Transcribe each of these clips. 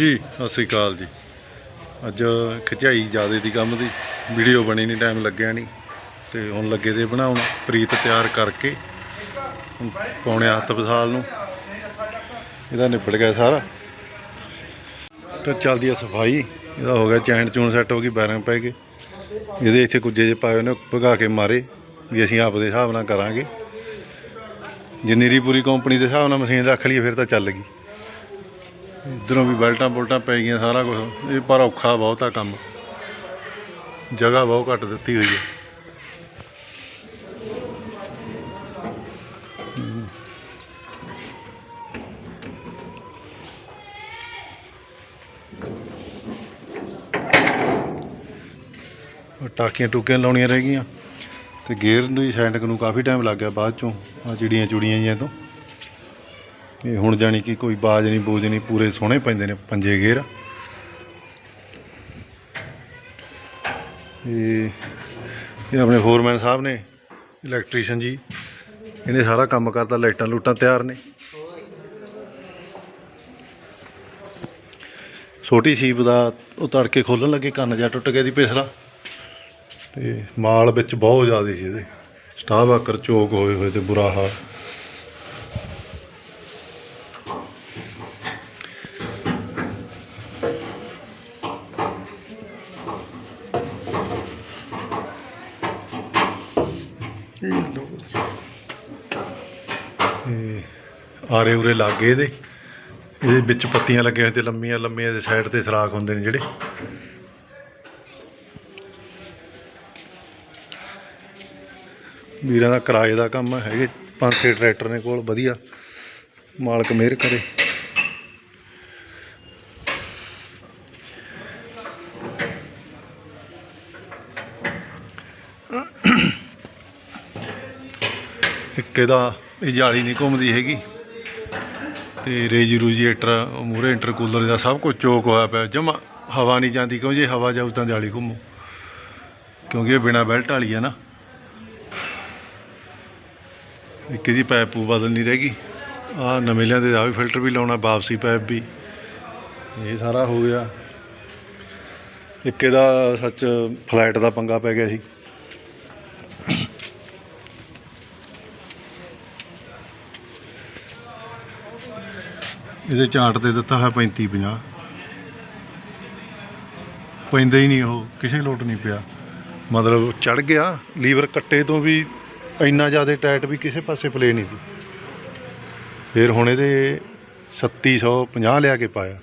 ਜੀ ਸਤਿ ਸ੍ਰੀ ਅਕਾਲ ਜੀ। ਅੱਜ ਖਿਚਾਈ ਜ਼ਿਆਦੇ ਦੀ ਕੰਮ ਦੀ, ਵੀਡੀਓ ਬਣੀ ਨਹੀਂ ਟਾਈਮ ਲੱਗਿਆ ਨਹੀਂ ਤੇ ਹੁਣ ਲੱਗੇ ਦੇ ਬਣਾਉਣ, ਪ੍ਰੀਤ ਤਿਆਰ ਕਰਕੇ, ਹੁਣ ਪੌਣੇ ਹੱਥ ਵਿਸਾਲ ਨੂੰ। ਇਹਦਾ ਨਿਬੜ ਗਿਆ ਸਾਰਾ। ਤੇ ਚੱਲਦੀ ਆ ਸਫ਼ਾਈ। ਇਹਦਾ ਹੋ ਗਿਆ ਚੈਨ ਚੂਨ ਸੈੱਟ ਹੋ ਗਈ, ਬੈਰਿੰਗ ਪੈ ਗਏ। ਇਹਦੇ ਇੱਥੇ ਕੁੱਜੇ ਜੇ ਪਾਏ ਉਹਨੇ ਭਗਾ ਕੇ ਮਾਰੇ, ਵੀ ਅਸੀਂ ਆਪਦੇ ਹਿਸਾਬ ਨਾਲ ਕਰਾਂਗੇ। ਜੇ ਨੀਰੀ ਪੂਰੀ ਕੰਪਨੀ ਦੇ ਹਿਸਾਬ ਨਾਲ ਮਸ਼ੀਨ ਰੱਖ ਲਈ ਫਿਰ ਤਾਂ ਚੱਲ ਗਈ। ਇਧਰੋਂ ਵੀ ਬੈਲਟਾਂ ਬੁਲਟਾਂ ਪੈ ਗਈਆਂ ਸਾਰਾ ਕੁਝ ਇਹ ਪਰ ਔਖਾ ਬਹੁਤ ਆ ਕੰਮ। ਜਗ੍ਹਾ ਬਹੁਤ ਘੱਟ ਦਿੱਤੀ ਹੋਈ ਹੈ। ਟਾਕੀਆਂ ਟੂਕੀਆਂ ਲਾਉਣੀਆਂ ਰਹਿ ਗਈਆਂ। ਤੇ ਗੇਅਰ ਨੂੰ ਸੈਂਟਕ ਨੂੰ ਕਾਫੀ ਟਾਈਮ ਲੱਗ ਗਿਆ ਬਾਅਦ ਚੋਂ। ਆ ਚਿੜੀਆਂ ਚੁੜੀਆਂ ਜੀਆਂ ਤੋਂ। ਇਹ ਹੁਣ ਜਾਣੀ ਕਿ ਕੋਈ ਬਾਜ ਨਹੀਂ, ਬੂਜ ਨਹੀਂ, ਪੂਰੇ ਸੋਹਣੇ ਪੈਂਦੇ ਨੇ ਪੰਜੇ ਗੇਰ ਇਹ ਇਹ ਆਪਣੇ ਫੋਰਮੈਨ ਸਾਹਿਬ ਨੇ, ਇਲੈਕਟ੍ਰੀਸ਼ੀਅਨ ਜੀ, ਇਹਨੇ ਸਾਰਾ ਕੰਮ ਕਰਤਾ, ਲਾਈਟਾਂ ਲੂਟਾਂ ਤਿਆਰ ਨੇ। ਛੋਟੀ ਸੀਪ ਦਾ ਉਹ ਤੜਕੇ ਖੋਲਣ ਲੱਗੇ, ਕੰਨ ਜਾ ਟੁੱਟ ਗਿਆ ਦੀ ਪਿਛਲਾ। ਤੇ ਮਾਲ ਵਿੱਚ ਬਹੁਤ ਜ਼ਿਆਦਾ ਸੀ ਇਹਦੇ। ਸਟਾਫ ਆਕਰ ਚੋਕ ਹੋਏ ਹੋਏ ਤੇ ਬੁਰਾ ਹਾਲ। ਆਰੇ ਉਰੇ ਲੱਗੇ ਇਹਦੇ। ਇਹਦੇ ਵਿੱਚ ਪੱਤੀਆਂ ਲੱਗੀਆਂ ਹੋਈਆਂ ਤੇ ਲੰਮੀਆਂ ਲੰਮੀਆਂ ਦੇ ਸਾਈਡ ਤੇ ਸਰਾਖ ਹੁੰਦੇ ਨੇ ਜਿਹੜੇ। ਵੀਰਾਂ ਦਾ ਕਿਰਾਏ ਦਾ ਕੰਮ ਹੈਗੇ ਪੰਜ ਛੇ ਟਰੈਕਟਰ ਨੇ ਕੋਲ, ਵਧੀਆ। ਮਾਲਕ ਮਿਹਰ ਕਰੇ। ਇੱਕ ਇਹਦਾ ਇਹ ਜਾਲੀ ਨਹੀਂ ਘੁੰਮਦੀ ਹੈਗੀ। ਤੇ ਰੇਜੀਰੂਜੀਏਟਰ ਮੂਰੇ ਇੰਟਰਕੂਲਰ ਦਾ ਸਭ ਕੁਝ ਚੋਕ ਹੋਇਆ ਪਿਆ। ਜਮਾ ਹਵਾ ਨਹੀਂ ਜਾਂਦੀ, ਕਿਉਂ ਜੇ ਹਵਾ ਜਾਊ ਤਾਂ ਜਾਲੀ ਘੁੰਮੂ। ਕਿਉਂਕਿ ਇਹ ਬਿਨਾ ਬੈਲਟ ਵਾਲੀ ਹੈ ਨਾ। ਇੱਕ ਇਹਦੀ ਪਾਈਪ ਪੂ ਬਦਲਣੀ ਰਹਿ ਗਈ। ਆ ਨਵੇਂ ਲਿਆਂਦੇ ਆ ਵੀ ਫਿਲਟਰ ਵੀ ਲਾਉਣਾ, ਵਾਪਸੀ ਪਾਈਪ ਵੀ। ਇਹ ਸਾਰਾ ਹੋ ਗਿਆ। ਇੱਕ ਇਹਦਾ ਸੱਚ ਫਲੈਟ ਦਾ ਪੰਗਾ ਪੈ ਗਿਆ ਸੀ। ਇਹਦੇ ਚਾਰਟ ਤੇ ਦਿੱਤਾ ਹੈ 35 50 ਪੈਂਦਾ ਹੀ ਨਹੀਂ ਉਹ, ਕਿਸੇ ਲੋਟ ਨਹੀਂ ਪਿਆ। ਮਤਲਬ ਚੜ ਗਿਆ, ਲੀਵਰ ਕੱਟੇ ਤੋਂ ਵੀ ਇੰਨਾ ਜ਼ਿਆਦਾ ਟਾਈਟ ਵੀ ਕਿਸੇ ਪਾਸੇ ਪਲੇ ਨਹੀਂ ਸੀ। ਫਿਰ ਹੁਣ ਇਹਦੇ 3750 ਲਿਆ ਕੇ ਪਾਇਆ।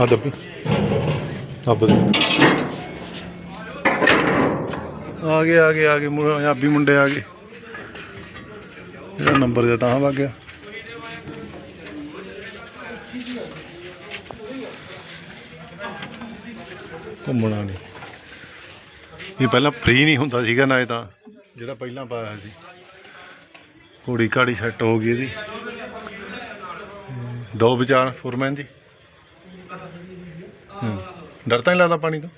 ਆ ਦੱਬੀ। ਦੱਬ ਦੇ। ਆ ਗਏ ਆ ਗਏ ਆ ਗਏ ਪੰਜਾਬੀ ਮੁੰਡੇ ਆ ਗਏ। ਇਹਦਾ ਨੰਬਰ ਜੇ ਤਾਂ ਵਗ ਗਿਆ ਘੁੰਮਣਾ ਨਹੀਂ। ਇਹ ਪਹਿਲਾਂ ਫ੍ਰੀ ਨਹੀਂ ਹੁੰਦਾ ਸੀਗਾ ਨਾ ਇਹ ਤਾਂ, ਜਿਹੜਾ ਪਹਿਲਾਂ ਪਾਇਆ ਸੀ। ਘੋੜੀ ਘਾੜੀ ਸੈੱਟ ਹੋ ਗਈ ਇਹਦੀ? ਦੋ ਵਿਚਾਰ, ਫੋਰਮੈਨ ਜੀ। ਡਰ ਤਾਂ ਨਹੀਂ ਲੱਗਦਾ ਪਾਣੀ ਤੋਂ?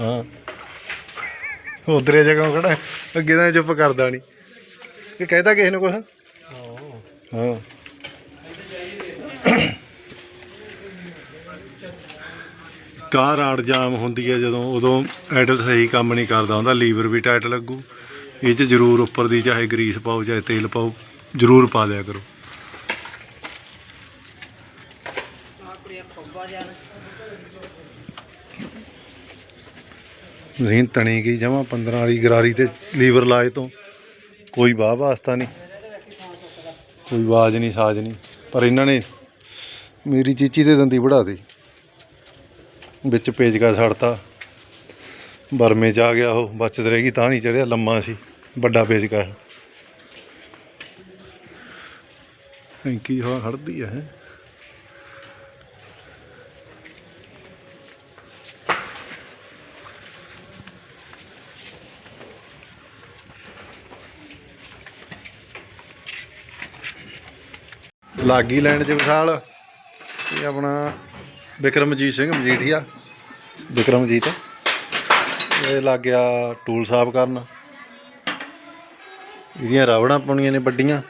ਹਾਂ। ਉਧਰੇ ਜਗ੍ਹਾ ਖੜਾ, ਅੱਗੇ ਤਾਂ ਚੁੱਪ ਕਰਦਾ ਨਹੀਂ। ਇਹ ਕਹਿੰਦਾ ਕਿਸੇ ਨੂੰ ਕੁਛ? ਹਾਂ। ਕਾਰ ਆੜ ਜਾਮ ਹੁੰਦੀ ਹੈ ਜਦੋਂ, ਉਦੋਂ ਐਡਲ ਸਹੀ ਕੰਮ ਨਹੀਂ ਕਰਦਾ ਹੁੰਦਾ, ਲੀਵਰ ਵੀ ਟਾਈਟ ਲੱਗੂ। ਇਹ 'ਚ ਜ਼ਰੂਰ ਉੱਪਰ ਦੀ ਚਾਹੇ ਗਰੀਸ ਪਾਓ, ਚਾਹੇ ਤੇਲ ਪਾਓ, ਜ਼ਰੂਰ ਪਾ ਦਿਆ ਕਰੋ। ਮਸ਼ੀਨ ਤਣੀ ਗਈ ਜਮਾ 15 ਵਾਲੀ ਗਰਾਰੀ ਤੇ ਲੀਵਰ ਲਾਏ ਤੋਂ। ਕੋਈ ਵਾਹ ਵਾਸਤਾ ਨਹੀਂ। ਕੋਈ ਆਵਾਜ਼ ਨਹੀਂ, ਸਾਜ਼ ਨਹੀਂ। ਪਰ ਇਹਨਾਂ ਨੇ ਮੇਰੀ ਚੀਚੀ ਦੇ ਦੰਦੀ ਵੜਾ ਦੇ ਵਿੱਚ ਪੇਚਕਾ ਛੜਤਾ ਬਰਮੇ ਚ ਆ ਗਿਆ ਉਹ, ਬਚਤ ਗਈ, ਤਾਂ ਨਹੀਂ ਚੜਿਆ, ਲੰਮਾ ਸੀ। ਵੱਡਾ ਪੇਚਕਾ। ਕੀ ਹਵਾ ਖੜਦੀ ਹੈ ਲਾਗੀ ਲੈਣ ਚ ਵਿਸ਼ਾਲ। ਇਹ ਆਪਣਾ ਵਿਕਰਮਜੀਤ ਸਿੰਘ ਮਜੀਠੀਆ ਵਿਕਰਮਜੀਤ? ਇਹ ਲੱਗ ਗਿਆ ਟੂਲ ਸਾਫ਼ ਕਰਨ। ਇਹਦੀਆਂ ਰਾਵੜਾਂ ਪਾਉਣੀਆਂ ਨੇ ਵੱਡੀਆਂ।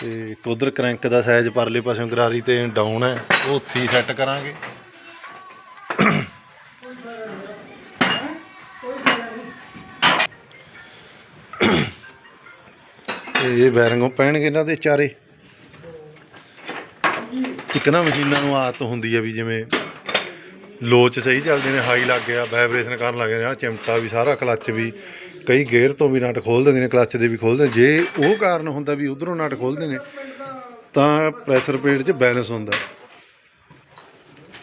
ਤੇ ਉਧਰ ਕ੍ਰੈਂਕ ਦਾ ਸਾਈਜ਼ ਪਰਲੇ ਪਾਸਿਓਂ ਗਰਾਰੀ ਤੇ ਡਾਊਨ ਹੈ। ਉਹ ਉੱਥੇ ਸੈੱਟ ਕਰਾਂਗੇ। ਇਹ ਬੈਰਿੰਗੋਂ ਪੈਣਗੇ ਇਹਨਾਂ ਦੇ ਚਾਰੇ। ਇੱਕ ਨਾ ਮਸ਼ੀਨਾਂ ਨੂੰ ਆਦਤ ਹੁੰਦੀ ਹੈ ਵੀ ਜਿਵੇਂ ਲੋਚ ਸਹੀ ਚੱਲਦੇ ਨੇ ਹਾਈ ਲੱਗ ਗਿਆ ਵਾਈਬ੍ਰੇਸ਼ਨ ਕਰਨ ਲੱਗ ਗਿਆ ਚਿਮਟਾ ਵੀ ਸਾਰਾ ਕਲੱਚ ਵੀ ਕਈ ਗੇਅਰ ਤੋਂ ਵੀ ਨਟ ਖੋਲ ਦਿੰਦੇ ਨੇ ਕਲੱਚ ਦੇ ਵੀ ਖੋਲਦੇ ਜੇ ਉਹ ਕਾਰਨ ਹੁੰਦਾ ਵੀ ਉਧਰੋਂ ਨਟ ਖੋਲਦੇ ਨੇ, ਤਾਂ ਪ੍ਰੈਸ਼ਰ ਪਲੇਟ 'ਚ ਬੈਲੈਂਸ ਹੁੰਦਾ।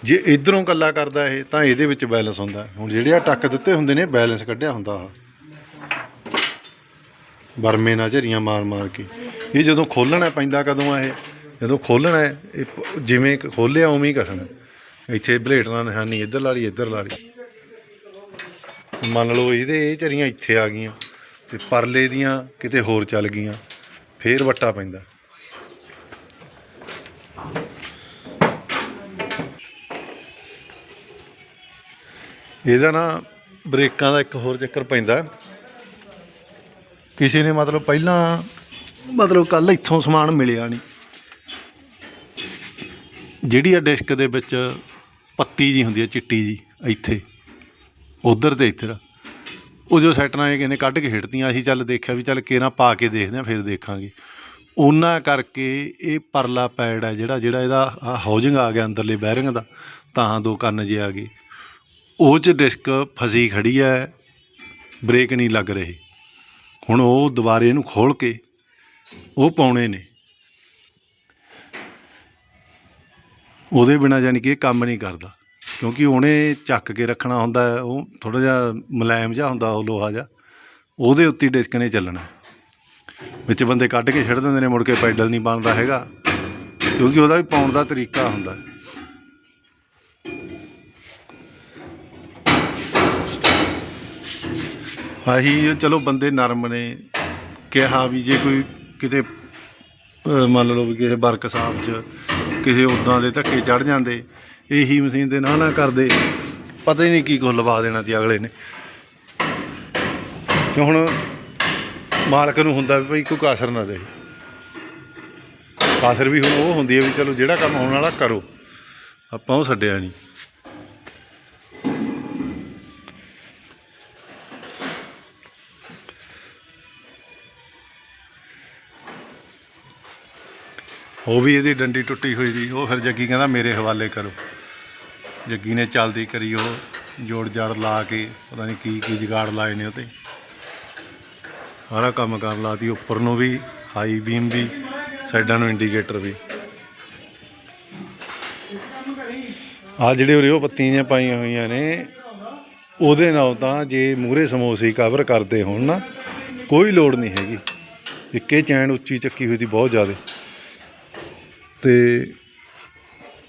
ਜੇ ਇਧਰੋਂ ਕੱਲਾ ਕਰਦਾ ਇਹ, ਤਾਂ ਇਹਦੇ ਵਿੱਚ ਬੈਲੈਂਸ ਹੁੰਦਾ। ਹੁਣ ਜਿਹੜੇ ਆ ਟੱਕ ਦਿੱਤੇ ਹੁੰਦੇ ਨੇ ਬੈਲੈਂਸ ਕੱਢਿਆ ਹੁੰਦਾ ਆ ਬਰਮੇ ਨਾਲ ਝਰੀਆਂ ਮਾਰ ਮਾਰ ਕੇ। ਇਹ ਜਦੋਂ ਖੋਲਣਾ ਪੈਂਦਾ ਕਦੋਂ ਆ ਇਹ? ਜਦੋਂ ਖੋਲਣਾ ਹੈ। ਇਹ ਪ- ਜਿਵੇਂ ਖੋਲਿਆ ਉਵੇਂ ਹੀ ਕੱਸਣਾ ਇੱਥੇ ਬਲੇਟ ਨਾਲ ਨਿਸ਼ਾਨੀ ਇੱਧਰ ਲਾ ਲਈ, ਇੱਧਰ ਲਾ ਲਈ। ਮੰਨ ਲਓ ਇਹਦੇ, ਇਹ ਚਰੀਆਂ ਇੱਥੇ ਆ ਗਈਆਂ ਤੇ ਪਰਲੇ ਦੀਆਂ ਕਿਤੇ ਹੋਰ ਚੱਲ ਗਈਆਂ, ਫੇਰ ਵੱਟਾ ਪੈਂਦਾ। ਇਹਦਾ ਨਾ ਬ੍ਰੇਕਾਂ ਦਾ ਇੱਕ ਹੋਰ ਚੱਕਰ ਪੈਂਦਾ। ਕਿਸੇ ਨੇ ਮਤਲਬ ਪਹਿਲਾਂ, ਮਤਲਬ ਕੱਲ ਇੱਥੋਂ ਸਮਾਨ ਮਿਲਿਆ ਨਹੀਂ। ਜਿਹੜੀ ਆ ਡਿਸਕ ਦੇ ਵਿੱਚ ਪੱਤੀ ਜੀ ਹੁੰਦੀ ਹੈ ਚਿੱਟੀ ਜੀ, ਇੱਥੇ। ਉਧਰ ਤੇ ਇੱਧਰ। ਉਹ ਜੋ ਸੈਟਰਾਂ ਇਹ ਕਹਿੰਦੇ ਕੱਢ ਕੇ ਹਿੱਟਦੀਆਂ ਅਸੀਂ ਚੱਲ ਦੇਖਿਆ ਵੀ ਚੱਲ ਕੇਰਾਂ ਪਾ ਕੇ ਦੇਖਦੇ ਆ, ਫਿਰ ਦੇਖਾਂਗੇ। ਉਹਨਾਂ ਕਰਕੇ ਇਹ ਪਰਲਾ ਪੈਡ ਹੈ ਜਿਹੜਾ ਜਿਹੜਾ ਇਹਦਾ ਹਾਊਜਿੰਗ ਆ ਗਿਆ ਅੰਦਰਲੇ ਬੈਰਿੰਗ ਦਾ, ਤਾਂ ਦੋ ਕੰਨ ਜੇ ਆ ਗਏ। ਉਹ ਚ ਡਿਸਕ ਫਸੀ ਖੜੀ ਹੈ ਬ੍ਰੇਕ ਨਹੀਂ ਲੱਗ ਰਹੇ। ਹੁਣ ਉਹ ਦੁਬਾਰੇ ਇਹਨੂੰ ਖੋਲ ਕੇ ਉਹ ਪਾਉਣੇ ਨੇ। ਉਹਦੇ ਬਿਨਾ ਯਾਨੀ ਕਿ ਇਹ ਕੰਮ ਨਹੀਂ ਕਰਦਾ। ਕਿਉਂਕਿ ਉਹਨੇ ਚੱਕ ਕੇ ਰੱਖਣਾ ਹੁੰਦਾ, ਉਹ ਥੋੜਾ ਜਿਹਾ ਮੁਲਾਇਮ ਜਿਹਾ ਹੁੰਦਾ, ਉਹ ਲੋਹਾ ਜਿਹਾ। ਉਹਦੇ ਉੱਤੇ ਹੀ ਡਿਸਕ ਨੇ ਚੱਲਣਾ। ਵਿੱਚ ਬੰਦੇ ਕੱਢ ਕੇ ਛੱਡ ਦਿੰਦੇ ਨੇ, ਮੁੜ ਕੇ ਪੈਡਲ ਨਹੀਂ ਬਣਦਾ ਹੈਗਾ। ਕਿਉਂਕਿ ਉਹਦਾ ਵੀ ਪਾਉਣ ਦਾ ਤਰੀਕਾ ਹੁੰਦਾ। ਹੈ। ਆਹੀ ਚਲੋ ਬੰਦੇ ਨਰਮ ਨੇ। ਕਿਹਾ ਵੀ ਜੇ ਕੋਈ ਕਿਤੇ ਮੰਨ ਲਓ ਵੀ ਕਿਸੇ ਵਰਕ ਸਾਹਿਬ 'ਚ ਕਿਸੇ ਉਦਾਂ ਦੇ ਧੱਕੇ ਚੜ ਜਾਂਦੇ, ਇਹੀ ਮਸ਼ੀਨ ਦੇ ਨਾ ਨਾ ਕਰਦੇ। ਪਤਾ ਹੀ ਨਹੀਂ ਕੀ ਕੁਝ ਲਵਾ ਦੇਣਾ ਸੀ ਅਗਲੇ ਨੇ। ਕਿ ਹੁਣ ਮਾਲਕ ਨੂੰ ਹੁੰਦਾ ਵੀ ਭਾਈ ਕੋਈ ਕਾਸਰ ਨਾ ਰਹੇ। ਕਾਸਰ ਵੀ ਹੁਣ ਉਹ ਹੁੰਦੀ ਹੈ ਵੀ ਚਲੋ ਜਿਹੜਾ ਕੰਮ ਹੋਣ ਵਾਲਾ ਕਰੋ। ਆਪਾਂ ਉਹ ਛੱਡਿਆ ਨਹੀਂ। ਉਹ ਵੀ ਇਹਦੀ ਡੰਡੀ ਟੁੱਟੀ ਹੋਈ ਸੀ। ਉਹ ਫਿਰ ਜੱਗੀ ਕਹਿੰਦਾ, ਮੇਰੇ ਹਵਾਲੇ ਕਰੋ। ਜੱਗੀ ਨੇ ਚਲਦੀ ਕਰੀ ਉਹ ਜੋੜ ਜੜ ਲਾ ਕੇ, ਪਤਾ ਨਹੀਂ ਕੀ ਕੀ ਜਗਾੜ ਲਾਏ ਨੇ ਉਹਤੇ ਸਾਰਾ ਕੰਮ ਕਰਨ ਲਾਤੀ, ਉੱਪਰ ਨੂੰ ਵੀ ਹਾਈ ਬੀਮ ਵੀ, ਸਾਈਡਾਂ ਨੂੰ ਇੰਡੀਕੇਟਰ ਵੀ। ਆ ਜਿਹੜੇ ਉਰੇ ਉਹ ਪੱਤੀਆਂ ਜਿਹੀਆਂ ਪਾਈਆਂ ਹੋਈਆਂ ਨੇ, ਉਹਦੇ ਨਾਲ ਤਾਂ ਜੇ ਮੂਰੇ ਸਮੋਸੇ ਕਵਰ ਕਰਦੇ ਹੋਣ ਨਾ, ਕੋਈ ਲੋੜ ਨਹੀਂ ਹੈਗੀ। ਇੱਕੇ ਚੈਨ ਉੱਚੀ ਚੱਕੀ ਹੋਈ ਸੀ, ਬਹੁਤ ਜ਼ਿਆਦਾ। ਤੇ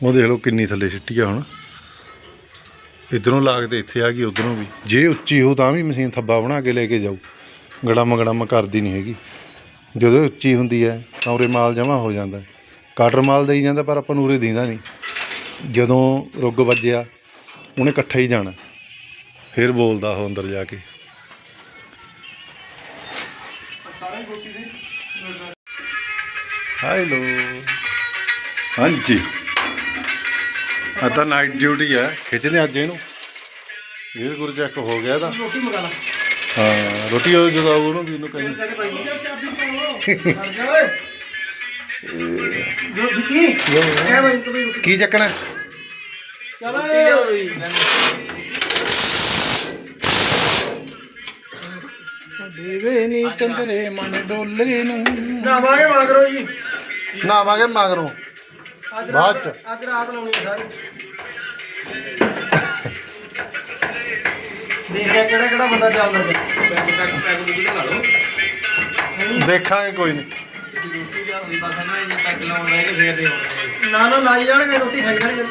ਉਹ ਦੇਖ ਲਓ ਕਿੰਨੀ ਥੱਲੇ ਸਿੱਟੀ ਆ ਹੁਣ। ਇਧਰੋਂ ਲਾਗ ਤੇ ਇੱਥੇ ਆ ਗਈ, ਉਧਰੋਂ ਵੀ। ਜੇ ਉੱਚੀ ਹੋ ਤਾਂ ਵੀ ਮਸ਼ੀਨ ਥੱਬਾ ਬਣਾ ਕੇ ਲੈ ਕੇ ਜਾਊ। ਗੜਮ ਗੜਮ ਕਰਦੀ ਨਹੀਂ ਹੈਗੀ। ਜਦੋਂ ਉੱਚੀ ਹੁੰਦੀ ਹੈ, ਤਾਂ ਉਰੇ ਮਾਲ ਜਮਾ ਹੋ ਜਾਂਦਾ। ਹੈ। ਕਾਟਰ ਮਾਲ ਦੇਈ ਜਾਂਦਾ, ਪਰ ਆਪਾਂ ਨੂੰ ਉਰੇ ਦਿੰਦਾ ਨਹੀਂ। ਜਦੋਂ ਰੁੱਗ ਵੱਜਿਆ, ਉਹਨੇ ਇਕੱਠਾ ਹੀ ਜਾਣਾ। ਫਿਰ ਬੋਲਦਾ ਉਹ ਅੰਦਰ ਜਾ ਕੇ। ਹੈਲੋ ਹਾਂਜੀ। ਆ ਤਾਂ ਨਾਈਟ ਡਿਊਟੀ ਹੈ ਖਿੱਚਦੇ ਅੱਜ ਇਹਨੂੰ। ਇਹ ਗੁਰ ਚੈੱਕ ਹੋ ਗਿਆ ਤਾਂ ਰੋਟੀ ਮੰਗਾ ਲਾ। ਹਾਂ ਰੋਟੀ ਉਹ ਜਦੋਂ ਆਊ ਉਹਨੂੰ ਵੀ ਇਹਨੂੰ ਕਹੀਂ ਕੀ? ਚੱਕਣਾ? ਚਲ। ਦੇਵੇ ਨੀ ਚੰਦਰੇ ਮਨ ਡੋਲੇ ਨੂੰ। ਨਾਵਾਂਗੇ ਮਗਰੋ ਜੀ। ਨਾਵਾਂਗੇ ਮਗਰੋਂ। ਬਾਅਦ ਚ। ਅੱਜ ਰਾਤ ਲਾਉਣੀ ਹੈ ਸਾਰੀ। ਦੇਖਿਆ ਕਿਹੜਾ ਕਿਹੜਾ ਬੰਦਾ ਚੱਲਦਾ ਪਿਆ। ਪੈਕ ਪੈਕ ਪੈਕ ਬੁੱਢੀ ਲਾ ਲਓ ਦੇਖਾਂਗੇ ਕੋਈ ਨਹੀਂ ਨਾ ਨਾ ਲਾਈ ਜਾਣਗੇ ਰੋਟੀ ਖਾਈ ਜਾਣਗੇ।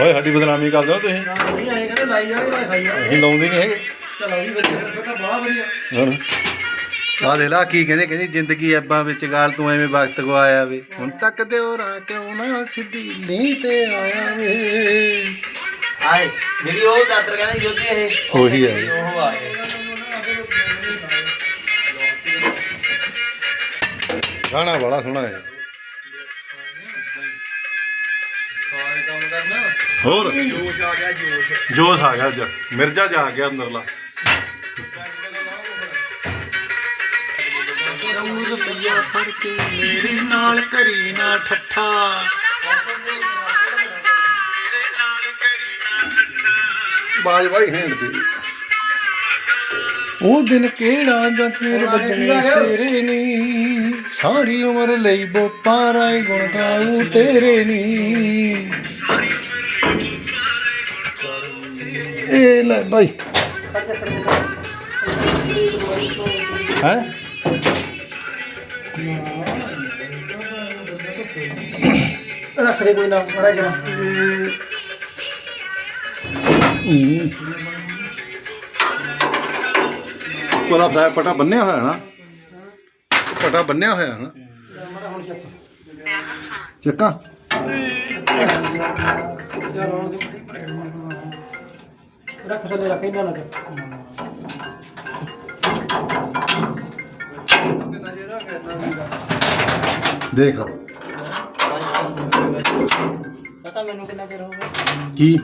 ਓਏ ਸਾਡੀ ਬਦਨਾਮੀ ਕਰ ਦਿਓ ਤੁਸੀਂ। ਨਾ ਨਹੀਂ ਆਏ ਕਹਿੰਦੇ ਲਾਈ ਜਾਣਗੇ ਨਾ ਖਾਈ ਜਾਣਗੇ। ਅਸੀਂ ਲਾਉਂਦੇ ਨਹੀਂ ਹੈਗੇ। ਚਲੋ ਜੀ ਵਧੀਆ। ਫਿਰ ਤਾਂ ਬਹੁਤ ਵਧੀਆ। ਹੁਣ ਆ ਦੇ ਲਾ ਕੀ ਕਹਿੰਦੇ ਕਹਿੰਦੀ ਜ਼ਿੰਦਗੀ ਅੱਬਾਂ ਵਿੱਚ ਗਾਲ ਤੂੰ ਐਵੇਂ ਵਕਤ ਗਵਾਇਆ ਵੇ। ਹੁਣ ਤੱਕ ਦਿਉਰਾ ਕਿਉਂ ਨਾ ਸਿੱਧੀ ਨਹੀਂ ਤੇ ਆਇਆ ਵੇ। ਆਏ ਜਿਹੜੀ ਉਹ ਚਾਦਰ ਕਹਿੰਦਾ ਜੋਤੀ ਇਹ। ਉਹੀ ਹੈ ਉਹ ਆਏ ਗਾਣਾ ਬੜਾ ਸੋਹਣਾ ਹੈ। ਹੋਰ? ਜੋਸ਼ ਆ ਗਿਆ ਜੋਸ਼। ਜੋਸ਼ ਆ ਗਿਆ ਅੱਜ। ਮਿਰਜ਼ਾ ਜਾ ਗਿਆ ਅੰਦਰਲਾ। ਰੁਪਈਆ ਫੜ ਕੇ ਮੇਰੇ ਨਾਲ ਕਰੀ ਨਾ ਠੱਠਾ। ਬਾਜ ਬਾਈ ਹੈਂਡ ਤੇ। ਉਹ ਦਿਨ ਕਿਹੜਾ ਜਦ ਫੇਰ ਵੱਜਣੇ ਸੇਰੇ ਨੀ। ਸਾਰੀ ਉਮਰ ਲਈ ਬੋਪਾ ਰਾਈ ਗੁਣ ਗਾਉ ਤੇਰੇ ਨੀ। ਇਹ ਲੈ ਬਾਈ। ਹੈ? ਰੱਖ ਦੇ ਕੋਈ ਨਾ ਬੜਾ ਜਰਾ ਕੋਲਾ ਫਰਾ ਪਟਾ ਬੰਨਿਆ ਹੋਇਆ ਨਾ। ਪਟਾ ਬੰਨਿਆ ਹੋਇਆ ਨਾ। ਚੱਕਾ। ਰੱਖ ਥੱਲੇ ਰੱਖ ਇਹਨਾਂ ਨਾਲ ਦੇਖ। ਪਤਾ ਮੈਨੂੰ ਕਿੰਨਾ ਚਿਰ ਹੋ ਗਿਆ। ਕੀ?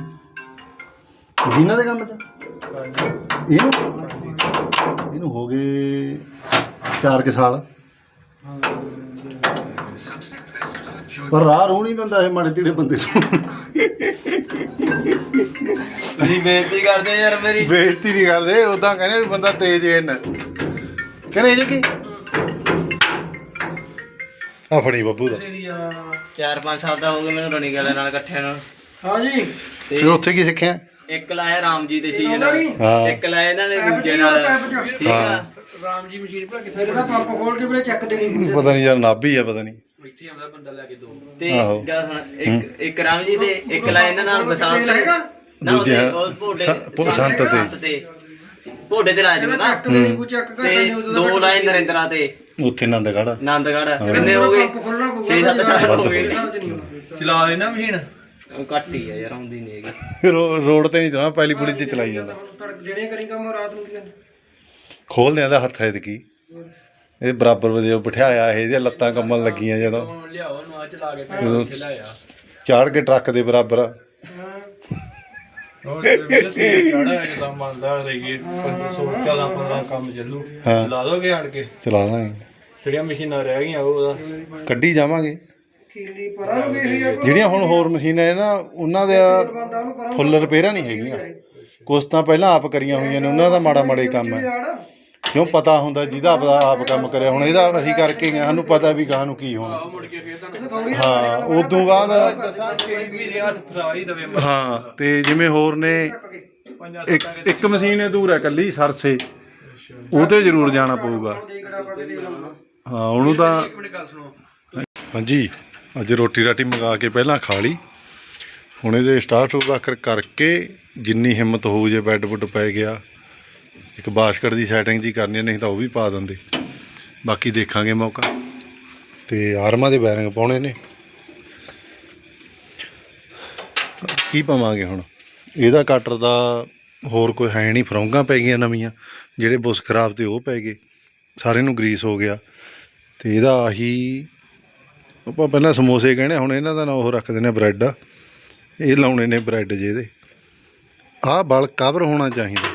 ਜੀਨਾ ਦੇ ਕੰਮ ਚ? ਇਹਨੂੰ? ਇਹਨੂੰ ਹੋ ਗਏ 4 ਕੇ ਸਾਲ। ਪਰ ਰਾਹ ਰੋਹ ਨਹੀਂ ਦਿੰਦਾ ਇਹ ਮਾੜੇ ਤੀੜੇ ਬੰਦੇ ਨੂੰ। ਤੁਸੀਂ ਬੇਇੱਜ਼ਤੀ ਕਰਦੇ ਯਾਰ ਮੇਰੀ। ਬੇਇੱਜ਼ਤੀ ਨਹੀਂ ਕਰਦੇ ਉਦਾਂ ਕਹਿੰਦੇ ਵੀ ਬੰਦਾ ਤੇਜ਼ ਹੈ ਨਾ ਕਹਿੰਦੇ ਜੇ ਕੀ? ਆ ਫੜੀ ਬੱਬੂ ਦਾ। 4-5 ਸਾਲ ਦਾ ਹੋ ਗਿਆ ਮੈਨੂੰ ਰਣੀ ਗਾਲੇ ਨਾਲ ਇਕੱਠਿਆਂ ਨਾਲ। ਹਾਂ ਜੀ। ਤੇ ਫਿਰ ਉੱਥੇ ਕੀ ਸਿੱਖਿਆ? ਇੱਕ ਲਾਇਆ ਰਾਮ ਜੀ ਦੇ ਸੀਜ਼ਨ ਹਾਂ। ਇੱਕ ਲਾਇਆ ਇਹਨਾਂ ਨੇ ਪੈਪ ਦੂਜੇ ਨਾਲ। ਪੈਪ ਚ। ਠੀਕ ਆ। ਹਾਂ। ਰਾਮ ਜੀ ਮਸ਼ੀਨ ਭਲਾ ਕਿੱਥੇ ਇਹਦਾ ਪੰਪ ਖੋਲ ਕੇ ਵੀਰੇ ਚੱਕ ਦੇਣੀ ਪਤਾ ਨਹੀਂ ਯਾਰ ਨਾਭੀ ਆ ਪਤਾ ਨਹੀਂ। ਇੱਥੇ ਆਉਂਦਾ ਬੰਦਾ ਲੈ ਕੇ ਦੋ। ਤੇ ਆਹੋ। ਗੱਲ ਸੁਣ ਇੱਕ ਇੱਕ ਰਾਮ ਜੀ ਤੇ ਇੱਕ ਲਾਇਆ ਇਹਨਾਂ ਨਾਲ ਬਸਾਤ ਤੇਲ ਹੈਗਾ? ਨਾ ਦੂਜੇ ਉਹਦੇ- ਉਹ ਭੋਡੇ ਸ- ਭੋ- ਸੰਤ ਤੇ। ਤੇ। ਭੋਡੇ ਤੇ ਲਾਇਆ ਇਹਦਾ ਸੀ ਨਾ ਚੱਕ ਦੇਣੀ ਕੋ ਚੱਕ ਕਰ ਤੇ ਦੋ ਲਾਏ ਨਰਿੰਦਰਾ ਤੇ। ਉੱਥੇ ਨੰਦਗੜ੍ਹ। ਆਨੰਦਗੜ੍ਹ ਕਿੰਨੇ ਹੋ ਗਏ? 6-7 ਸਾਲ ਹੋ ਗਏ। ਚਲਾ ਲੈਣਾ ਮਸ਼ੀਨ। ਉਹ ਘੱਟ ਹੀ ਆ ਯਾਰ ਆਉਂਦੀ ਨਹੀਂ ਹੈਗੀ। ਰੋ- ਰੋਡ ਤੇ ਨਹੀਂ ਚਲਾਉਣਾ ਪਹਿਲੀ ਪੁਲੀ ਚ ਚਲਾਈ ਜਾਂਦਾ। ਜਿਹੜੇ ਕਰੀ ਕੰਮ ਰਾਤ ਨੂੰ ਕੀ ਖੋਲ ਦਿਆਂ ਦਾ ਹੱਥ ਐਤਕੀ। ਇਹ ਬਰਾਬਰ ਵਜੇ ਬਿਠਾਇਆ ਇਹ ਇਹਦੀਆਂ ਲੱਤਾਂ ਕੰਮਣ ਲੱਗੀਆਂ ਜਦੋਂ। ਹੁਣ ਲਿਆਓ ਆ ਚਲਾ ਕੇ ਲਾਇਆ ਚਾੜ ਕੇ ਟਰੱਕ ਦੇ ਬਰਾਬਰ। ਹੋਰ ਵੀਡੀਓ ਸੀ ਚੜਾ ਜਦੋਂ ਮੰਨਦਾ ਰਹੀ 1500 14 15 ਕੰਮ ਚੱਲੂ। ਹਾਂ। ਲਾ ਦੋਗੇ ਆਣ ਕੇ? ਚਲਾ ਦਾਂਗੇ। ਜਿਹੜੀਆਂ ਮਸ਼ੀਨਾਂ ਰਹਿ ਗਈਆਂ ਉਹ ਉਹਦਾ ਕੱਢੀ ਜਾਵਾਂਗੇ। ਕੀਲੀ ਪਰਾਂ ਨੂੰ ਗਈ ਹੈ ਜਿਹੜੀਆਂ ਹੁਣ ਹੋਰ ਮਸ਼ੀਨਾਂ ਹੈ ਨਾ ਉਹਨਾਂ ਦੇ ਬੰਦਾ ਉਹਨੂੰ ਪਰਾਂ ਫੁੱਲ ਰਿਪੇਅਰਾਂ ਨਹੀਂ ਹੈਗੀਆਂ। ਕੁਛ ਤਾਂ ਪਹਿਲਾਂ ਆਪ ਕਰੀਆਂ ਹੋਈਆਂ ਨੇ ਉਹਨਾਂ ਦਾ ਮਾੜਾ ਮਾੜੇ ਕੰਮ ਹੈ। ਯਾਰ ਕਿਉਂ ਪਤਾ ਹੁੰਦਾ ਜਿਹਦਾ ਆਪਦਾ ਆਪ ਕੰਮ ਕਰਿਆ ਹੁਣ ਇਹਦਾ ਅਸੀਂ ਕਰਕੇ ਗਏ ਸਾਨੂੰ ਪਤਾ ਵੀ ਗਾਹ ਨੂੰ ਕੀ ਹੋਣਾ। ਮੁੜ ਕੇ ਫੇਰ ਤੁਹਾਨੂੰ ਹਾਂ ਉਦੋਂ ਬਾਅਦ ਹਾਂ ਤੇ ਜਿਵੇਂ ਹੋਰ ਨੇ ਇੱਕ ਇੱਕ ਮਸ਼ੀਨ ਹੈ ਦੂਰ ਹੈ ਕੱਲੀ ਸਰਸੇ। ਉਹ ਤੇ ਜ਼ਰੂਰ ਜਾਣਾ ਪਊਗਾ। ਹਾਂ ਉਹਨੂੰ ਤਾਂ ਹਾਂਜੀ ਅੱਜ ਰੋਟੀ ਰਾਟੀ ਮੰਗਾ ਕੇ ਪਹਿਲਾਂ ਖਾ ਲਈ। ਹੁਣ ਇਹਦੇ ਸਟਾਰਟ ਆਖਰ ਕਰਕੇ ਜਿੰਨੀ ਹਿੰਮਤ ਹੋਊ ਜੇ ਬੈੱਡ ਬੁੱਡ ਪੈ ਗਿਆ। ਇੱਕ ਬਾਸਕਟ ਦੀ ਸੈਟਿੰਗ ਜੀ ਕਰਨੀ ਨਹੀਂ ਤਾਂ ਉਹ ਵੀ ਪਾ ਦਿੰਦੇ। ਬਾਕੀ ਦੇਖਾਂਗੇ ਮੌਕਾ। ਤੇ ਆਰਮਾਂ ਦੇ ਬੈਰਿੰਗ ਪਾਉਣੇ ਨੇ। ਕੀ ਪਾਵਾਂਗੇ ਹੁਣ? ਇਹਦਾ ਕਟਰ ਦਾ ਹੋਰ ਕੋਈ ਹੈ ਨਹੀਂ ਫਰੌਂਗਾਂ ਪੈ ਗਈਆਂ ਨਵੀਆਂ ਜਿਹੜੇ ਬੁਸ ਖਰਾਬ ਤੇ ਉਹ ਪੈ ਗਏ। ਸਾਰੇ ਨੂੰ ਗਰੀਸ ਹੋ ਗਿਆ। ਤੇ ਇਹਦਾ ਆਹੀ ਆਪਾਂ ਪਹਿਲਾਂ ਸਮੋਸੇ ਕਹਿੰਦੇ ਹੁਣ ਇਹਨਾਂ ਦਾ ਨਾਂ ਉਹ ਰੱਖਦੇ ਨੇ ਬ੍ਰੈਡ। ਇਹ ਲਾਉਣੇ ਨੇ ਬ੍ਰੈਡ ਜਿਹਦੇ ਆਹ ਬਲ ਕਵਰ ਹੋਣਾ ਚਾਹੀਦਾ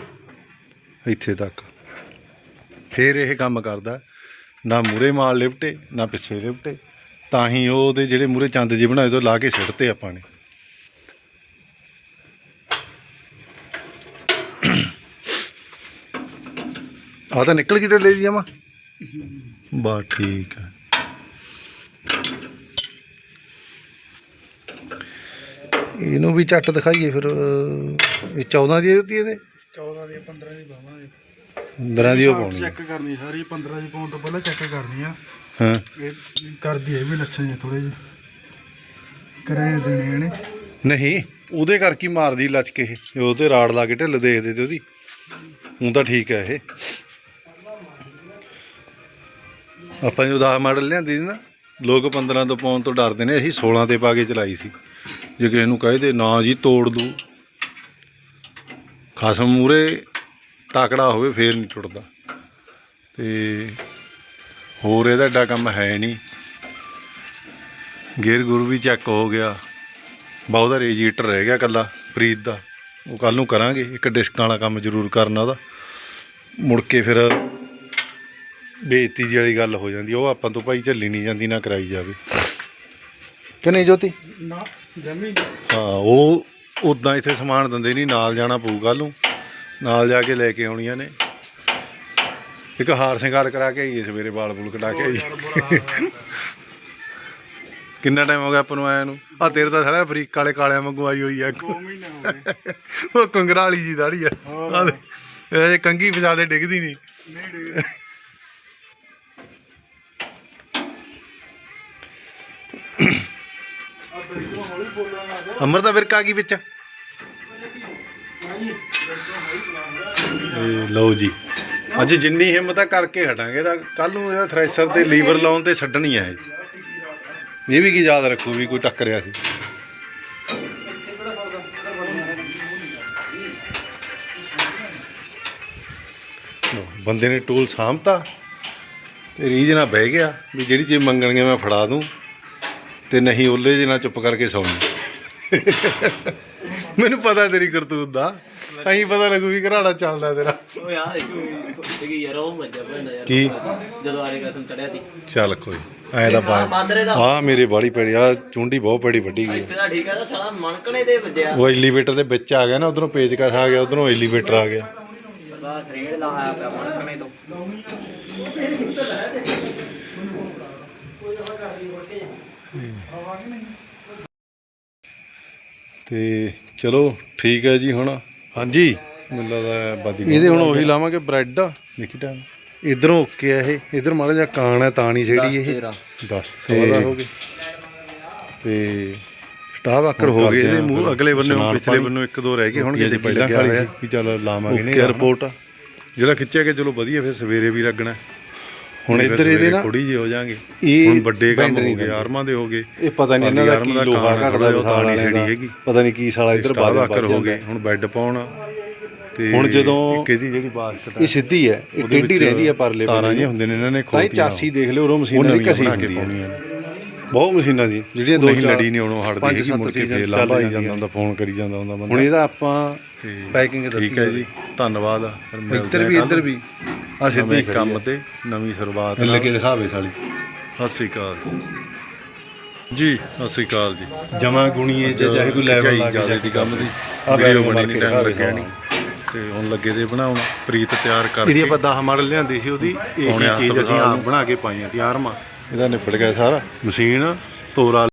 ਇੱਥੇ ਤੱਕ। ਫਿਰ ਇਹ ਕੰਮ ਕਰਦਾ। ਨਾ ਮੂਰੇ ਮਾਲ ਲਿਪਟੇ, ਨਾ ਪਿੱਛੇ ਲਿਪਟੇ। ਤਾਂ ਹੀ ਉਹ ਉਹਦੇ ਜਿਹੜੇ ਮੂਰੇ ਚੰਦ ਜਿਹੇ ਬਣਾਏ ਤੋਂ ਲਾ ਕੇ ਸਿੱਟਤੇ ਆਪਾਂ ਨੇ। ਆ ਤਾਂ ਨਿਕਲ ਗਈ ਢੱਲੇ ਦੀ ਜਮਾ। ਬਾ ਠੀਕ ਆ। ਇਹਨੂੰ ਵੀ ਝੱਟ ਦਿਖਾਈਏ ਫਿਰ, ਇਹ 14 ਦੀ ਹੁੰਦੀ ਇਹਦੇ 14 ਦੀ 15 ਦੀ ਪਾਵਾਂਗੇ 15 ਦੀ ਉਹ ਪਾਉਣੀ ਚੈੱਕ ਕਰਨੀ ਸਾਰੀ 15 ਦੀ ਪਾਉਣ ਤੋਂ ਪਹਿਲਾਂ ਚੈੱਕ ਕਰਨੀ ਆ। ਹਾਂ। ਇਹ ਕਰਦੀ ਇਹ ਵੀ ਲੱਛਣ ਜੇ ਥੋੜੇ ਜਿਹੇ। ਕਰੇ ਦੇਣੇ ਨੇ ਨਹੀਂ ਉਹਦੇ ਕਰਕੇ ਹੀ ਮਾਰਦੀ ਲਚਕੇ ਇਹ। ਉਹ ਤੇ ਰਾੜ ਲਾ ਕੇ ਢਿੱਲ ਦੇਖਦੇ ਤੇ ਉਹਦੀ। ਹੁਣ ਤਾਂ ਠੀਕ ਹੈ ਇਹ। ਆਪਾਂ ਜੋ 10 ਮਾਡਲ ਲਿਆਂਦੀ ਸੀ ਨਾ ਲੋਕ 15 ਤੋਂ ਪਾਉਣ ਤੋਂ ਡਰਦੇ ਨੇ ਅਸੀਂ 16 ਤੇ ਪਾ ਕੇ ਚਲਾਈ ਸੀ। ਜੇ ਕਿਸੇ ਨੂੰ ਕਹੇ ਤੇ ਨਾ ਜੀ ਤੋੜ ਦੂ। ਖਸਮ ਮੂਰੇ ਤਾਕੜਾ ਹੋਵੇ ਫੇਰ ਨਹੀਂ ਟੁੱਟਦਾ। ਤੇ ਹੋਰ ਇਹਦਾ ਏਡਾ ਕੰਮ ਹੈ ਨਹੀਂ। ਗੇਅਰ ਗੁਰੂ ਵੀ ਚੈੱਕ ਹੋ ਗਿਆ। ਬਹੁਤਾ ਰੇਜੀਟਰ ਰਹਿ ਗਿਆ ਕੱਲਾ ਪ੍ਰੀਤ ਦਾ। ਉਹ ਕੱਲ ਨੂੰ ਕਰਾਂਗੇ ਇੱਕ ਡਿਸਕਾਂ ਵਾਲਾ ਕੰਮ ਜ਼ਰੂਰ ਕਰਨਾ ਉਹਦਾ। ਮੁੜ ਕੇ ਫਿਰ ਬੇਇੱਜ਼ਤੀ ਜਿਹੀ ਵਾਲੀ ਗੱਲ ਹੋ ਜਾਂਦੀ ਉਹ ਆਪਾਂ ਤੋਂ ਭਾਈ ਝੱਲੀ ਨਹੀਂ ਜਾਂਦੀ ਨਾ ਕਰਾਈ ਜਾਵੇ। ਕਿ ਨਹੀਂ ਜੋਤੀ? ਨਾ ਜਮੀ ਹਾਂ ਉਹ ਉਦਾਂ ਇੱਥੇ ਸਮਾਨ ਦਿੰਦੇ ਨਹੀਂ ਨਾਲ ਜਾਣਾ ਪਊ ਕੱਲ ਨੂੰ। ਨਾਲ ਜਾ ਕੇ ਲੈ ਕੇ ਆਉਣੀਆਂ ਨੇ ਇੱਕ ਹਾਰ ਸ਼ਿੰਗਾਰ ਕਰਾ ਕੇ ਆਈਏ ਸਵੇਰੇ ਵਾਲ ਬੁਲ ਕਟਾ ਕੇ ਆਈਏ ਕਿੰਨਾ ਟਾਈਮ ਹੋ ਗਿਆ ਆਪਾਂ ਨੂੰ ਆਇਆ ਨੂੰ ਆ ਤੇਰੇ ਤਾਂ ਸਾਰਾ ਅਫਰੀਕ ਵਾਲੇ ਕਾਲਿਆਂ ਵਾਂਗੂ ਆਈ ਹੋਈ ਆ ਦੋ ਮਹੀਨੇ ਹੋ ਗਏ ਉਹ ਕੰਗਰਾਲੀ ਜੀ ਦਾੜੀ ਆ ਇਹ ਕੰਗੀ ਫਸਾ ਦੇ ਡਿੱਗਦੀ ਨਹੀਂ ਨਹੀਂ ਡੇ ਆ ਬਿਲਕੁਲ ਹੌਲੀ ਬੋਲਣ ਲੱਗ ਗਿਆ ਅਮਰ ਦਾ ਵਿਰਕ ਗਈ ਵਿੱਚ ਇਹ ਲਓ ਜੀ। ਅੱਜ ਜਿੰਨੀ ਹਿੰਮਤ ਆ ਕਰਕੇ ਹਟਾਂਗੇ ਤਾਂ ਕੱਲ ਨੂੰ ਇਹਦਾ ਥ੍ਰੈਸ਼ਰ ਤੇ ਲੀਵਰ ਲਾਉਣ ਤੇ ਛੱਡਣੀ ਆ ਇਹ। ਇਹ ਵੀ ਕੀ ਯਾਦ ਰੱਖੋ ਵੀ ਕੋਈ ਟੱਕਰਿਆ ਸੀ। ਬੰਦੇ ਨੇ ਟੂਲ ਸਾਂਭਤਾ ਤੇ ਰੀਝ ਨਾਲ ਬਹਿ ਗਿਆ ਵੀ ਜਿਹੜੀ ਚੀਜ਼ ਮੰਗਣਗੇ ਮੈਂ ਫੜਾ ਦੂੰ ਤੇ ਨਹੀਂ ਉਹਲੇ ਜੇ ਨਾਲ ਚੁੱਪ ਕਰਕੇ ਸੌਣੀ ਮੈਨੂੰ ਪਤਾ ਤੇਰੀ ਕਰਤੂਤ ਦਾ। ਅਹੀਂ ਪਤਾ ਲੱਗੂ ਵੀ ਘਰਾੜਾ ਚੱਲਦਾ ਤੇਰਾ। ਓ ਯਾਰ ਇਹ ਯਾਰ ਉਹ ਮੱਜਾ ਪੈਂਦਾ ਯਾਰ। ਕੀ? ਜਦੋਂ ਆਰੇ ਕਸਮ ਚੜਿਆ ਸੀ। ਚੱਲ ਕੋਈ ਐ ਦਾ ਪਾ ਬਾਂਦਰੇ ਦਾ। ਆ ਮੇਰੇ ਬਾੜੀ ਪੈੜੀ ਆ ਚੁੰਡੀ ਬਹੁਤ ਪੈੜੀ ਵੱਡੀ ਗਈ। ਇੱਥੇ ਦਾ ਠੀਕ ਆ ਤਾਂ ਸਾਲਾ ਮਣਕਣੇ ਤੇ ਵੱਜਿਆ। ਉਹ ਐਲੀਵੇਟਰ ਦੇ ਵਿੱਚ ਆ ਗਿਆ ਨਾ ਉਧਰੋਂ ਪੇਚਕਸ ਆ ਗਿਆ ਉਧਰੋਂ ਐਲੀਵੇਟਰ ਆ ਗਿਆ। ਬਾ ਖਰੇੜ ਲਾਇਆ ਪਿਆ ਮਣਕਣੇ ਤੋਂ। ਤੇ ਚਲੋ ਠੀਕ ਹੈ ਜੀ ਹੁਣ। ਹਾਂਜੀ। ਮੈਨੂੰ ਲੱਗਦਾ ਬਾਦੀ ਇਹਦੇ ਹੁਣ ਉਹੀ ਲਾਵਾਂਗੇ ਬ੍ਰੈਡ। ਦੇਖੀ ਟਾਈਮ। ਇਧਰੋਂ ਓਕੇ ਆ ਇਹ। ਇਧਰ ਮਾੜਾ ਜਿਹਾ ਕਾਣ ਹੈ ਤਾਣੀ ਛੇੜੀ ਇਹ। 10 ਸਵਾ ਹੋ ਗਏ। ਤੇ ਸਟਾਫ ਆਕਰ ਹੋ ਗਏ ਇਹਦੇ ਮੂੰਹ। ਅਗਲੇ ਬੰਨੇ ਪਿਛਲੇ ਬੰਨੋਂ ਇੱਕ ਦੋ ਰਹਿ ਗਏ ਹੁਣ ਕਿਤੇ ਪਹਿਲਾਂ ਖਾਲੀ ਸੀ ਵੀ ਚੱਲ ਲਾਵਾਂਗੇ ਨਹੀਂ ਰਿਪੋਰਟ ਜਿਹੜਾ ਖਿੱਚਿਆ ਕਿ ਚਲੋ ਵਧੀਆ ਫਿਰ ਸਵੇਰੇ ਵੀ ਲੱਗਣਾ। ਹੁਣ ਇੱਧਰ ਇਹਦੇ ਨਾ ਥੋੜੀ ਜਿਹੀ ਹੋ ਜਾਾਂਗੇ। ਹੁਣ ਵੱਡੇ ਕੰਮ ਹੋ ਗਏ ਆਰਮਾਂ ਦੇ ਹੋ ਗਏ। ਇਹ ਪਤਾ ਨਹੀਂ ਇਹਨਾਂ ਦਾ ਕੀ ਲੋਹਾ ਘਟਦਾ ਵਿਸਾਲ ਛੇੜੀ ਹੈਗੀ। ਪਤਾ ਨਹੀਂ ਕੀ ਸਾਲਾ ਇੱਧਰ ਬਾਦ ਆਕਰ ਹੋ ਗਏ ਹੁਣ ਬੈੱਡ ਪਾਉਣ। ਤੇ ਹੁਣ ਜਦੋਂ ਇੱਕ ਇਹਦੀ ਜਿਹੜੀ ਬਾਸਕਟ ਇਹ ਸਿੱਧੀ ਹੈ ਇਹ ਟੇਢੀ ਰਹਿੰਦੀ ਹੈ ਪਰਲੇ ਤਾਰਾਂ ਬੰਨੇ ਜਿਹੀਆਂ ਹੁੰਦੇ ਨੇ ਇਹਨਾਂ ਨੇ ਤਾਂ ਇਹ ਖੋਲਤੀਆਂ ਚਾਸੀ ਦੇਖ ਲਿਓ ਉਹ ਉਹ ਮਸ਼ੀਨਾਂ ਦੀ ਘਸੀ ਹੁੰਦੀ ਹੈ ਬਹੁਤ ਮਸ਼ੀਨਾਂ ਦੀ ਜਿਹੜੀਆਂ ਦੋ ਨਹੀਂ ਚਾਰ ਲੜੀ ਨਹੀਂ ਉਹਨੂੰ ਹਟਦੀ ਪੰਜ ਹੈਗੀ ਸੱਤ ਮੁੜ ਕੇ ਫੇਰ ਚੱਲ ਲਾਂਭਾ ਆਈ ਜਾਂਦੀਆਂ। ਜਾਂਦਾ ਹੁੰਦਾ ਫੋਨ ਕਰੀ ਜਾਂਦਾ ਹੁੰਦਾ ਬੰਦਾ। ਹੁਣ ਇਹਦਾ ਆਪਾਂ ਤੇ ਪੈਕਿੰਗ ਠੀਕ ਹੈ ਜੀ ਧੰਨਵਾਦ। ਫਿਰ ਮਿਲਦੇ ਇੱਧਰ ਹਾਂ ਵੀ ਕੱਲ੍ਹ। ਇੱਧਰ ਵੀ। ਆ ਸਿੱਧੀ ਨਵੇਂ ਕੰਮ ਹੈ। ਤੇ ਨਵੀਂ ਸ਼ੁਰੂਆਤ ਨਾਲ। ਕੇ ਦਿਖਾਵੇ ਸਾਲੀ। ਸਤਿ ਸ੍ਰੀ ਅਕਾਲ। ਜੀ ਸਤਿ ਸ੍ਰੀ ਅਕਾਲ ਜੀ। ਜਮਾ ਗੁਣੀਏ ਚ ਚਾਹੇ ਕੋਈ ਲੈਵਲ ਲਾ ਕੇ ਜ਼ਿਆਦਾ ਦੀ ਕੰਮ ਦੀ ਆ ਵੀਡੀਓ ਬਣੀ ਨਹੀਂ ਕੇ ਟਾਈਮ ਲੱਗਿਆ ਨਹੀਂ ਤੇ ਹੁਣ ਲੱਗੇ ਤੇ ਬਣਾਉਣ ਪ੍ਰੀਤ ਤਿਆਰ ਕਰਕੇ। ਇਹਦੀ ਆਪਾਂ 10 ਮਾਡਲ ਲਿਆਂਦੀ ਸੀ ਉਹਦੀ ਇਹ ਹੱਥ ਚੀਜ਼ ਅਸੀਂ ਵਿਖਾ ਆਪ ਲਓ। ਬਣਾ ਕੇ ਪਾਈਆਂ ਸੀ ਆਰਮਾਂ ਇਹਦਾ ਨਿਬੜ ਗਿਆ ਸਾਰਾ। ਮਸ਼ੀਨ ਤੋਰਾ